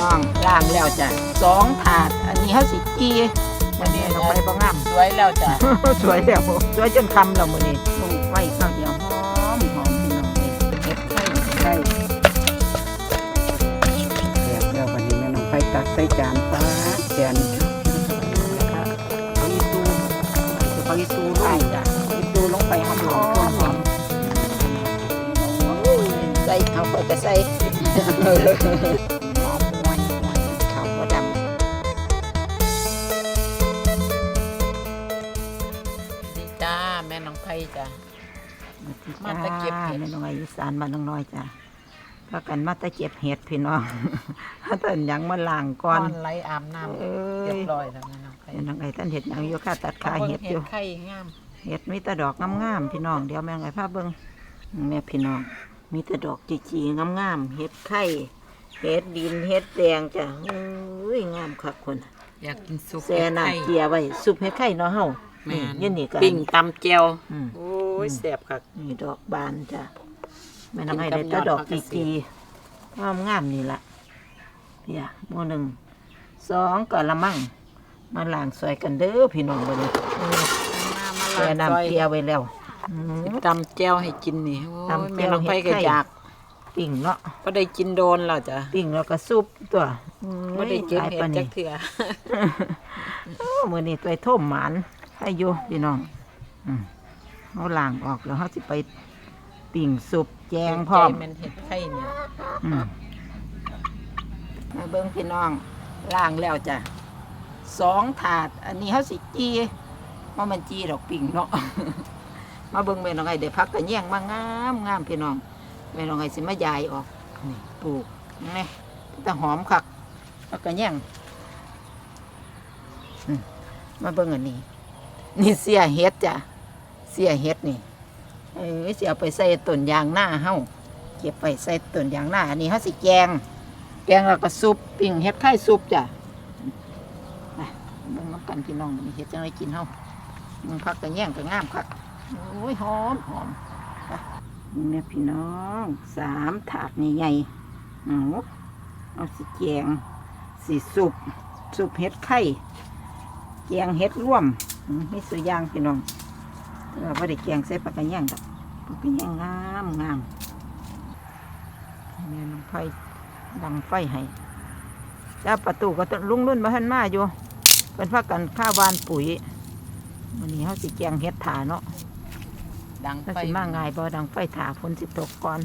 น้องล้างแล้วจ้ะสองถาด อันนี้เขาสิจีวันนี้เราไปบ่งามสวยแล้วจ้ะสวยแล้วสวยจนคำแล้วมื้อนี้ลงไฟข้าวเดียวหอมหอมพี่น้องเลยเก็บไข่ไข่แล้วแล้ววันนี้แม่น้องไฟตักใส่จานฟ้าแกนนะคะเอาอีตูเอาอีตูลงจ้ะเอาอีตูลงไปหอมหอมหอมใส่เอาไปก็ใส่ มาตะเก็บเห็ดแม่น้องไออีสานมานน้องน้อยจ้ะพากันมาตะเก็บเห็ดพี่น้องถ้าต้นหยังมาล้างก่ก้ออนนไหลอาบน้ำเอ้เรียยบร้อยแล้วแม่น้องไผ่แม่น้องไอท่านเห็ดหยังอยู่ค่าตัดขาเห็ดอยู่ไข่งามเห็ดมีแต่ดอกงามๆพี่น้องเดี๋ยวแม่น้องไอพาเบิ่งแม่พี่น้อง มีแต่ดอกจีๆงามๆเห็ดไข่เห็ดดินเห็ดแดงจ้ะโอ้ยงามคักคนอยากกินซุปแซ่น้ำเกลียไว้ซุปเห็ดไข่เนาะเฮาแม่นี่นยันนี่กันปิ้งตำเจียวอืมโอ้ ยแซ่บคักนี่ดอกบานจ้ะแม่น้องไอ้กิได้นกับแต่ดอกยอดผัจีกกาดจีงามงามๆนี่ละเนี่ยหมู่หนึ่งสองกะละมังมาล้างสวยกันเด้อพี่น้องวันนี้มามาแช่ล้างซอยน้ำเกลียไว้แล้วอืมตำเจียวให้กินนี่โอ้ยตำเจีแม่ยวน้องไผ่เห็ก็ดไข่อยากปิ่งเนาะก็ได้กินโดนแล้วจ้ะปิ่งแล้วก็ซุปตัวก็ได้เก็บหลายเห็ปาดนจันี้กเถื่อโอ้มื้อนี้ตัวท่มหมานให้อยู่พี่น้องอืม เอาล้างออกแล้วเฮาสิไปปิ่งซุปแจงพร้อม ใจมันเห็ดไข่เนี่ย อืมมาเบิ้งพี่น้องล่างแล้วจ้ะสองถาด อันนี้เขาสิจีว่าะมันจีดอกปิ่งเนาะ มาเบิ้งแม่น้องไอเดี๋ยวพักกันแย่งมางามงามพี่น้องแม่น้องไอสิมายายออกนี่ปลูกนี่แต่หอมคักพักกันแย่งอืมมาเบิ้งอันนี้ นี่เสียเฮ็ดจ้ะ เสียเฮ็ดนี่เออเสียไปใส่ต้นยางหน้าเฮาเก็บไปใส่ต้นยางหน้าอันนี้เขาสิแกง แกงแล้วก็ซุปปิ้งเฮ็ดไข่ซุปจ้ะไปเบิ่งน้ำกันพี่น้องมีเฮ็ดจังไรกินเฮามึงพักกันแย่งกันงามคักโอ้ยหอมหอมนี่แม่พี่น้องสามถาดใหญ่เอาเอาสิแกงสิซุปซุปเฮ็ดไข่แกงเฮ็ดร่วมมีสุอยางพี่น้อง แต่ว่าบ่ได้แกงใส่ปลากระแย่งดอกปลากระแย่งงามงามแม่น้องไฟดังไฟให้จ้าประตูก็ต้องลุงรุ่นมาหันมาอยู่เป็นพักกันข้าววานปุ๋ยวันนี้เขาสิแกงเฮ็ดถาเนาะดังถ้าไฟสิมาง่ายบ่ดังไฟถาฝนสิตกก่อน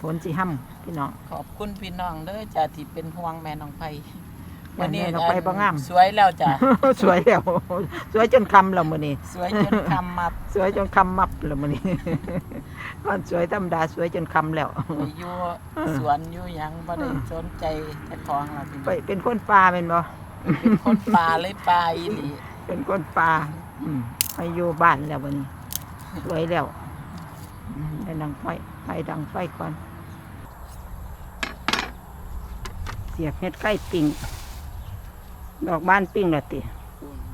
ฝนสิห่ำพี่น้องขอบคุณพี่น้องเด้อจ้ะที่เป็นห่วงแม่น้องไผ่ วันนี้น้องไผ่บ่งาม สวยแล้วจ้ะ สวยแล้ว สวยจนคำแล้วมื้อนี้ สวยจนคำมาสวยจนคำมับแล้วมื้อนี้มันสวยธรรมดาสวยจนคำแล้วไปอยู่สวนอยู่หยังบ่ได้สนใจแต่ของเราพี่น้ไปองเป็นคนป่าเป็นบ่เป็นคนป่าเลยป่าอีหลีเป็นคนป่าอืมไปอยู่บ้านแล้ววันนี้สวยแล้วอืมได้ดังไฟไฟดังไฟก่อน เสียบเฮ็ดไก่ปิ้ง ดอกบ้านปิ้งและติ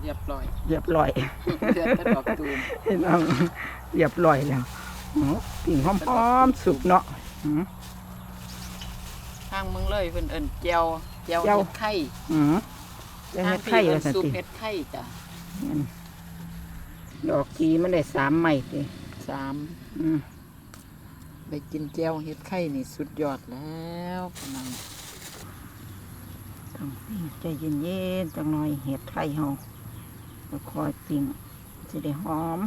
เรียบร้อยเรียบร้อย เดือดแต่ดอกตูมพี่น้องเรียบร้อยแล้วอ๋อปิ้งหอมๆสุกเนาะอืมทางเมืองเลยเพิ่นเอิ้นแจ่วแจ่วแจ่ว เห็ดไข่อืมจะทางเฮ็ดพี่ไข่เอิ้ว่านสันซุปติเห็ดไข่จ้ะดอกกีมันได้สามไม้ติสามอืมไปกินแจ่วเห็ดไข่นี่สุดยอดแล้วพี่น้อง ต้องปิ้งใจเย็นๆจังหน่อยเห็ดไข่เฮาแล้วคอยปิ้งจะได้หอม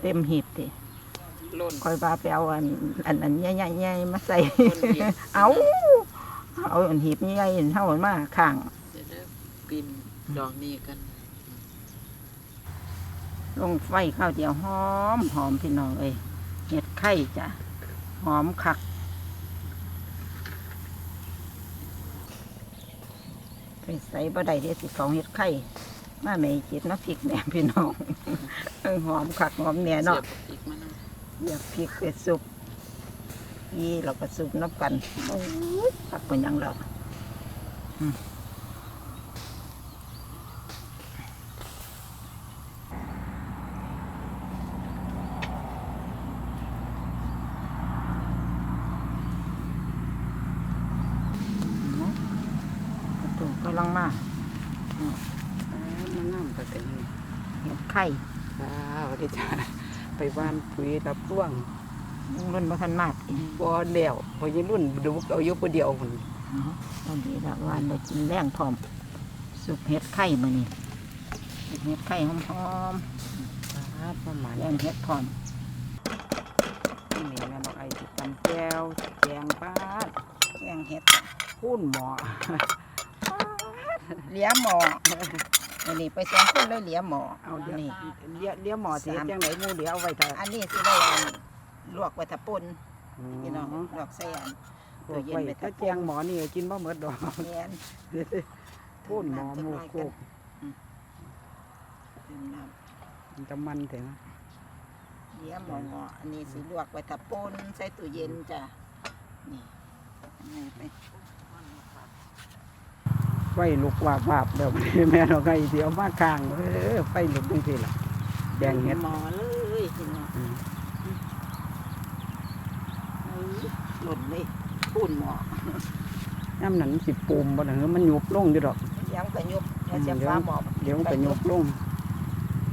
เต็มหีบติล้นคอยบาไปเอาอันอันอันใหญ่ๆๆมาใส่คนเหีบเอาเอาอันหีบใหญ่ๆเท่ามาข้างเดี๋ยวเด้อปีนดอกนี้กัน ลงไฟข้าวเดียวหอมหอมพี่น้องเอ้ยเห็ดไข่จ้ะหอมคักไป ใส่บะไดเด็ดสิของเห็ดไข่มาแม่จิตน้ำพริกแหนมพี่น้องเอิ้งหอมคักหอมแหน่เนาะเสียบอีกมานำเดี๋ยวพริกไปสุกอีเราก็สุกน้ำกันโอ้ยผักเป็นหยังเราอืม ลังมามันน้ำก็เป็นเห็ดไข่ว้าวเด้จ้าไปว่านปุ๋ยรับร่วงรุ่นบ่ทันมากอีกบ่แล้วพอยังรุ่นดูเอาอยู่ผู้เดียวพุ่นตอนนี้ละวันได้กินแรงพร้อมสุกเห็ดไข่มื้อนี้สุกเห็ดไข่หอมปาดประมาณๆแรงเห็ดพร้อมนี่แม่นอกไอ้สิตำแก้วแกงปาดแรงเห็ดคูนหมอ เหลียหมออันนี้ไปสองคนเลยเหลียหมอเอาเดี๋ยวนี่ เลี้ยเลี้ยหมอสิเฮ็ดจังไดหมู่เดี๋ยวเอาไว้เถอะอันนี้สิได้อันลวกไว้ถ้าป่นพี่น้องลวกใส่อันพวกไว้ถ้าแกงหมอนี่กินบ่หมดดอกแม่นคูนหมอหมูโคกเติมน้มันจะมันเถอะนะำเหลียหมอหมออันนี้สิลวกไว้ถ้าป่นใส่ตู้เย็นจ้ะนี่อันนี้ไปไฟลุกวาบวาบๆเดี๋ยวแม่นอกไอ้เดี๋ยวมาข้างเออไฟลุกจังซี่ล่ะแดงเฮ็ดหมอเลยพี่น้องอืมเอ้ยหล่นเลยปูนหมอน้ำนั้นสิปูมบ่ล่ะเออมันยุบลงอยู่ดอกยังกระยุบแล้วเสียฟ้าหมอเดี๋ยวมันก็ยุบลง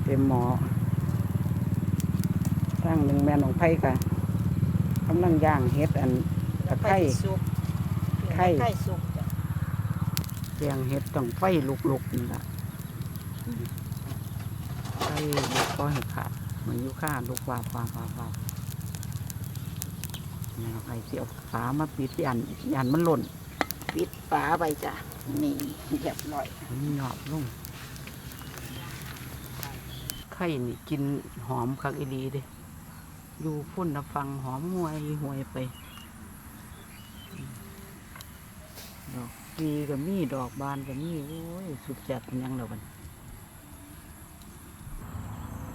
เต็มหมอตั้งหนึ่งแม่นของไผ่ค่ะกำลังย่างเฮ็ดอันตะไคร้สุกไข่ไข่สุกจ้ะ แกงเฮ็ดต้องไฟลุกๆนี่ล่ะไฟลุกก็ให้ขาดเหมือนยุค่าลุกวาบวาบวาบวาบแม่นของไผ่เสียวฝามาปิดยันยันมันหล่น ปิดฝาไปจ้ะนี่เรียบร้อยมันหยอบลงไข่นี่กินหอมคักอีดีเด้อยู่พุ่นนะฟังหอมหวยหวยไป ดอกปีก็มีดอกบานก็มีโอ้ยสุดจัดมันยังแล้วมัน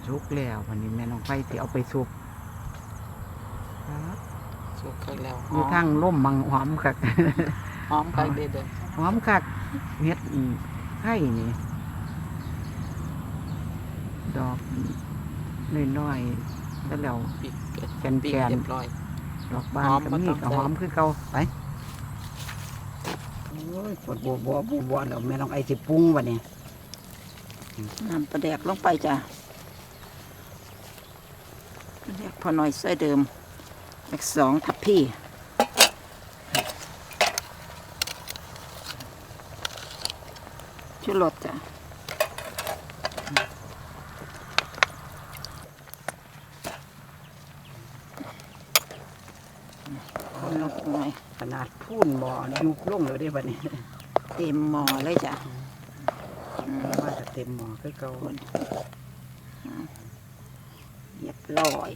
สุกแล้ววันนี้แม่น้องไฟสิเอาไปสุกสุกแล้วอยู่ทางล่มมังหอมคัก หอมคักเด้อหอมคักเฮ็ดอืมไข่นี่ ดอกน้อยๆแล้วแล้วปิดแกนแกนเรียบร้อย ดอกบานหอมก็บ่มีต้อง ก็หอมคือเก่าไป อ้ยปวดบัวบัวบัวบัวแล้วแม่น้องไอสิปรุงวันนี้น้ำประแดกลงไปจ้ะประแดกพอหน่อยใส่เดิมอีกสองทับพี่ชุรสจ้ะคนลงหน่อย ข นาดพูนบ่อยุบลงเลยได้บัดนี้เต็มหม้อเลยจ้ะอืมว่าจะเต็มหม้อคือเก่าเรียบร้อย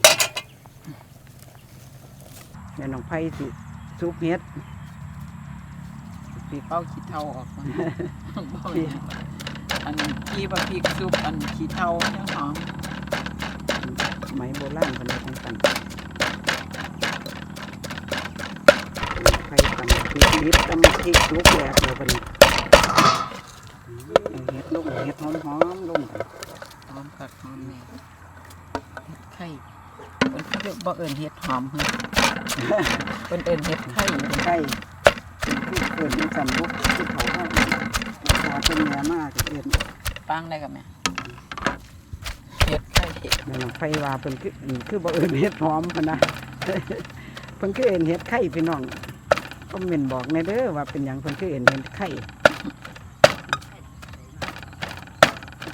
แม่น้องไผ่สิซุปเฮ็ดปีเอาขี้เท่าออกมาบ่เนี่ยอันขี้บะพริกซุปอันขี้เท่าเนี่ยหอมสมัยโบราณคนละทั้งกัน ไผ่ตำพริกนิดตำพริกลุกแหลกเลยบัดนี้เฮ็ดลงเฮ็ดหอมๆลงหอมผักหอมแม่เห็ดไข่เพิ่นเขาเรียกบ่เอิ้นเห็ดหอมเพิ่นเพิ่นเอิ้นเห็ดไข่ไข่เป็นผู้เกิดในสันลุกที่เขาว่าพอเป็นแม่มากเกินปางได้กับแม่เห็ดไข่แม่น้องไฟว่าเพิ่นคือคือบ่เอิ้นเฮ็ดหอมพนะเพิ่นคือเอินเฮ็ดไข่พี่น้อง คอมเมนต์บอกในเด้อว่าเป็นหยังเพิ่นคือเอิ้นเฮ็ดไข่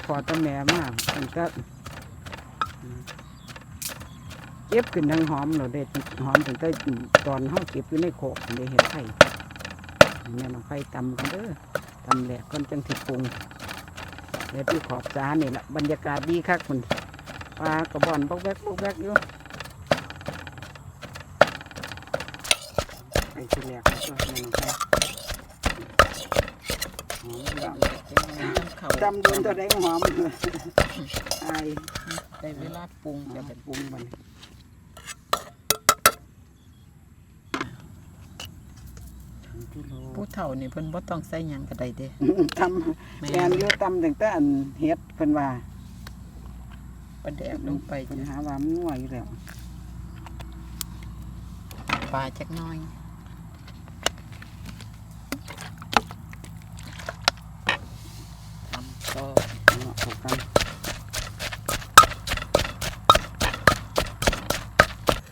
พอตาแม่มาเพิ่นก็อืมเก็บขึ้นทั้งหอมเนาะเด้หอมถึงแต่ตอนเฮาเก็บอยู่ในโขกได้เฮ็ดไข่แม่น้องไฟตำกันเด้อตำแหลกก่อนจังสิปรุงแล้วที่ขอบจานนี่ล่ะบรรยากาศดีคักคุณปลากระบอนบกแบกบกแบกอยู่ ไอ้ที่แรกก็แม่น้องไก่หอมดเขาำดำโดนตัวแดงหอมไอ้ได้เวลาปรุงจะจะเป็เป็นนปรุงมันผู้เฒ่านี่เพิ่นบ่ต้องใส่หยังก็ได้เด้ทำแกนอยู่ตำตั้งแต่อันเฮ็ดเพิ่นว่าปลาแดกลงไปเพิ่นจ้ะหาว่ามันนัวอยู่แล้วปลาจักหน้อย เนาะเข้ากัน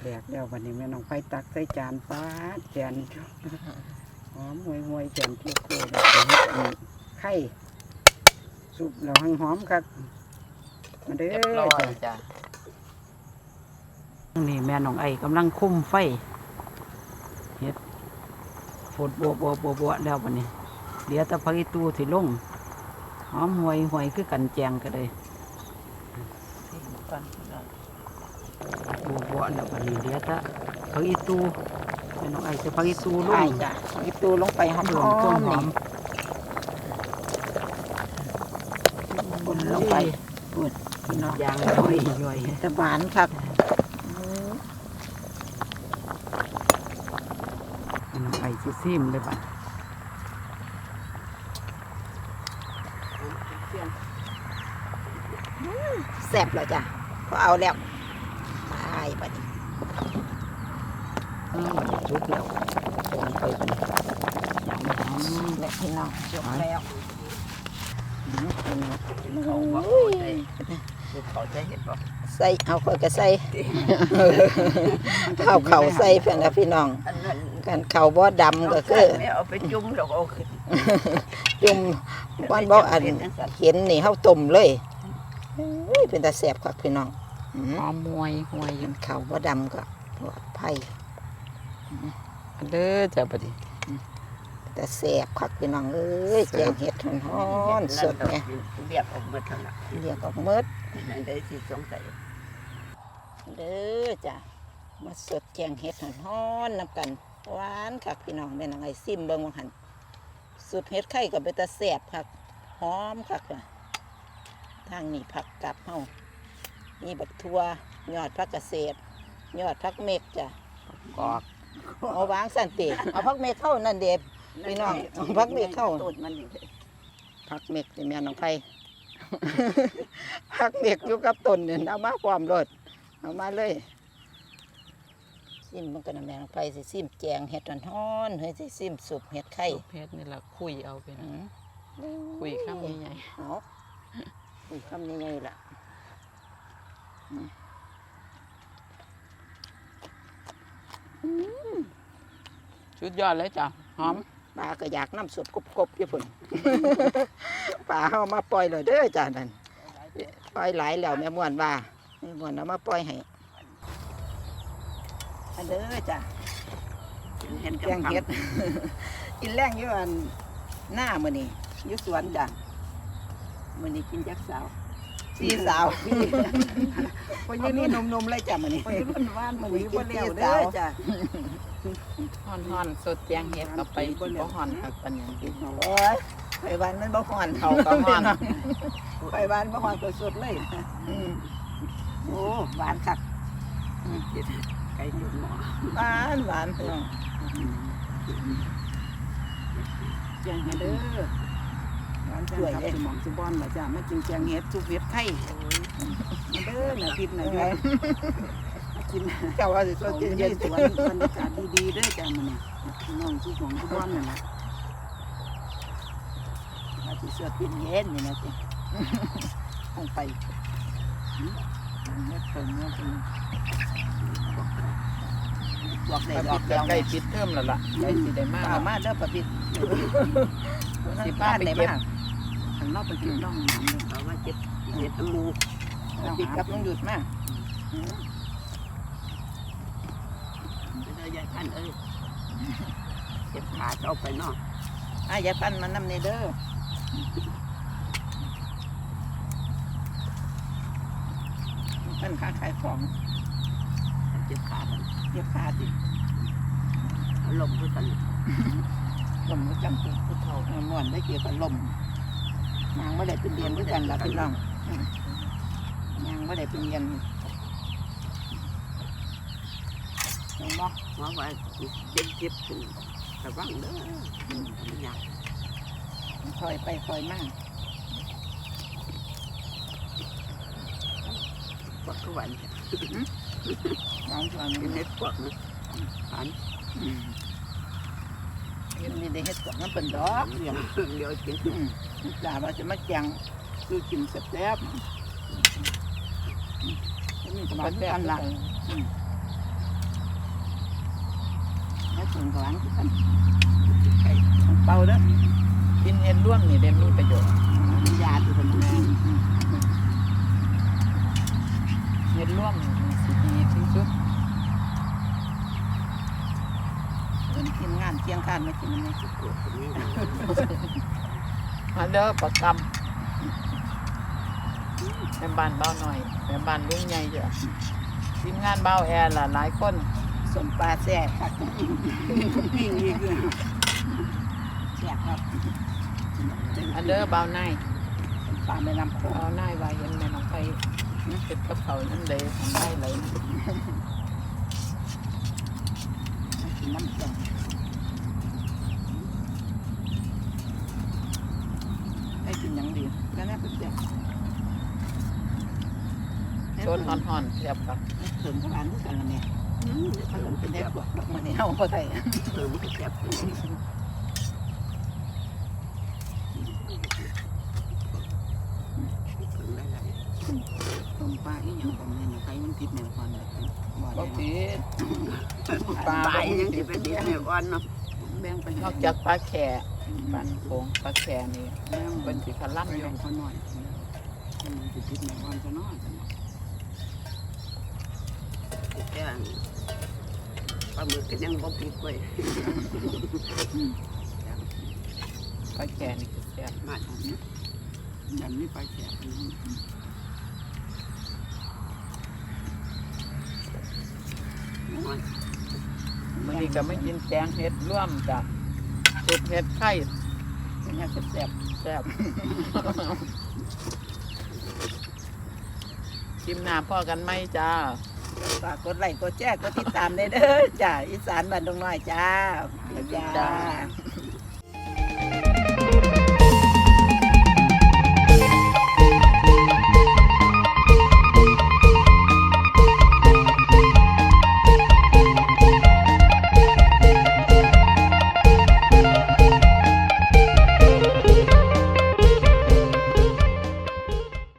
แดกแล้ววันนี้แม่น้องไฟตักใส่จานฟ้าแจนหอมหวยหวยแจนเคี่ยวโคนไข่สุกแล้วหังหอมครับมาเด้อจ้ะนี่แม่น้องไอ้กำลังคุ้มไฟเฮ็ดฝดบัวบัวบัวบัวแล้ววันนี้เดี๋ยวตะพักอีตูสิลง หอมห่วยห่วยคือกันแจงก็เลยซิมก่อนพี่น้องบัวบัวแล้ววันนี้เดี๋ยวแตะพักอีตูแม่น้องไอ้จะพักอีตูลใช่งจ้ะหยิบตูลงไปหอมรวมๆต้นหอนี่มคนลงไปพูดพี่น้องยางย่อยย่อยแต่หวานครับแม่น้องไอ้สิซิมเลยบัด แซ่บแล้วจ้ะพอเอาแล้วตายไปดิอ้าวจุกแล้วลงไปบัดนี้ยางหอมและพี่น้องจบแล้วเขาว่าเขาได้ลูกเขาได้เห็นบ่ใส่เอาค่อยก็ใส่ข้าวเขาใส่เพื่อนนะพี่น้องอันนั้นกันเขาบ่ดำก็คือไม่เอาไปจุ่มแล้วก็เอาขึ้นจุ่มบ้านบ่อันเห็นนี่เฮาต้มเลย เอ้ยเป็นตาแซ่บครับพี่น้องอืมหอมห่วยห่วยกันเขาบ่ดำก็ปลอดภัยเด้อจ้ะบัดนี้แต่แซ่บครับพี่น้องเอ้ยแกงเห็ดฮ้อนๆสดเนี่ยเรียกออกมาเท่านั้นเรียกออกเมิดนั่นได้สิสงสัยเด้อจ้ะมาสดแกงเห็ดฮ้อนๆนำกันหวานครับพี่น้องแม่นางไอ้ซิมเบิ่งว่าหั่นสุดเห็ดไข่กับเบตาแซ่บครับหอมครับว่ะ ทางนี้ผักกับเฮามีบักทั่วยอดผักเกษตรยอดผักเมกจ้ะกอกเอาวางสันติเอาผักเมกเข้านั่นเด็บพี่น้องเอาพักเบรกเข้าต้นมันนี่ผักเมกนี่แม่น้องไผ่ผักเมกอยู่กับต้นเนี่ยเอามาความรดเอามาเลยซิมมันก็นะแม่น้องไผ่สิซิมแจงเห็ดฮ้อนๆเฮ้ยสิซิมสุปเห็ดไข่เพชรนี่ล่ะคุยเอาไปอืนะมคุยคำใหญ่เอาคุยคำยังไงล่ะๆชุดยอดเลยจ้ะหอมปลาก็อยากน้ำสุปกบๆอยู่พุ่นปลาเอามาปล่อยเลยเด้อจ้านั่นปล่อยหลายแล้วแม่ม่วนว่าแม่ม่วนเอามาปล่อยให้อันเด้อจ้ะเห็นแกงเห็ดกินแรงอยู่อันหน้ามื้อนี้อยู่สวนจ้ะ มื้อนี้กินจักสาวสี่สาวคนอยู่นี่หนมๆเลยจ้ะมื้อนี้คนรุ่นว่านมื้มื้ออนี้นี้กิบ่นแล้วสี่เด้สาอวจ้ะห่อนห่อนๆสดแจงเห็ดก็ไปบ่ห่อนคักปานนี้โอ้ยไปบ้านมันบ่ฮ้อนเขาก็ฮ้อนไปบ้านบ่ฮ้อนสุดๆเลยอืมโอ้หวานคักไก่จุ่มหม้อหวานหวานพี่น้องแจงเห็ดเด้อหวานแจ สวยเลยสมองสุบอนล่ะจ้ะมากินแจงเห็ดสุกเห็ดไข่มาเด้อหน่ะพิษน่ะอยู่กินเจ้าว่าสิสสดดเย็เย็นนสวนบรรยากาศดีๆเด้อจ้ะมื้อนี้พี่น้องสุของสุบอนนั่นแหละมาสิสดเย็นนี่นะสิคงไปอืมเม็ดเติมเนื้อกินบอกได้บอกแล้วใกล้ปิดเทอมแล้วล่ะใกล้สิได้มาป่ามาเด้อปะปิดสิบ้านไปไหนเก็บมา ข้างนอกไปเก็บน้องน้ำเลยเขาว่าเจ็ดเจ็ดหมูปิดกับน้องหยุดมาไม่ได้ยายพันเอ้ยเจ็บขาเอาไปเนาะอะอย่าปั้นมันน้ำในเด้อปั้นค้าขายของเจ็บขาเย็บขาสิลมด้วยกันลมก็จำเป็นผู้เฒ่าม่วนได้เกี่ยวกับลม นางไม่ได้เป็นเรียนด้วยกันล่ะพี่น้องอืมนางไม่ได้เป็นเรียนเห็นบ่เพราะว่าเจ็บเจ็บถึงระวังเด้อมันยากคอยไปคอยมาพวกทุกวันน้องชวนเป็นเน็ตพวกนะผ่านเห็นนี่ได้เฮ็ดกับน้ำเป็นดอกเลี้ยงเดี๋ยวกินอืมจ้าว่าจะมาแจงคือกินแซ่บๆนี่ก็ๆบ้านแซ่กับนละแล้วส่วนหวานคือกันไข่เป่าเด้อกินเห็ดร่วมนี่ได้มีประโยชน์มียาตัวนี้เห็ดร่วมนี่สิดีที่สุด เพิ่นกินงานเที่ยงคืนมากินมันไม่สุดโกรธนี่มาเด้อประกำแม่บ้านเบาหน่อยแม่บ้านลุงใหญ่เด้อทีมงานเบาแอร์ล่ะหลายคนส่วนปลาแซ่บครับปิ้งอีกเลยแซ่บครับอันเด้อเบาหนายปลาแม่น้ำโขงเบาหนายว่าเห็นแม่น้องไปเก็บกับเขาวนั่นเลยทำได้เลยกินน้ำส้มได้ กินหยังดีก็น่าเป็นแซ่บโซนห่อนๆเทียบกับเสริมพลังด้วยกันละเนี่ยขนมเป็นแซ่บดอกมันเนี่ยเอาก็ได้เสริมแซ่บต้มปลาอีหยังของเนี่ยใครมันผิดแนวก่อนเลยบ่บ่ได้ผิดปลายังสิเป็นเดียวเนี่ยอ่อนเนาะแบ่งไปนอกจากปลาแข่ป ลาโขงปลาแข่นี่แบ่งเป็นสิคาล่ำไปอยู่ให้เขาหน่อยมันสิผิดแนวอ่อนจะน้อยแก่ปลาหมึกก็ยังบ่ผิดไว้ปลาแข่นี่คือแซ่บมาอันนี้ยันนี่ไปแฉะมันมันนี้ก็ไม่กินแกงเห็ดร่วมจ้ะ สุดเห็ดไข่เป็นยังแซ่บแซ่บชิมหน้าพ่อกันไหมจ้าฝากกดไลค์กดแชร์กดติดตามได้เด้อจ้าอีสานบ้านดงน้อยจ้าจ้า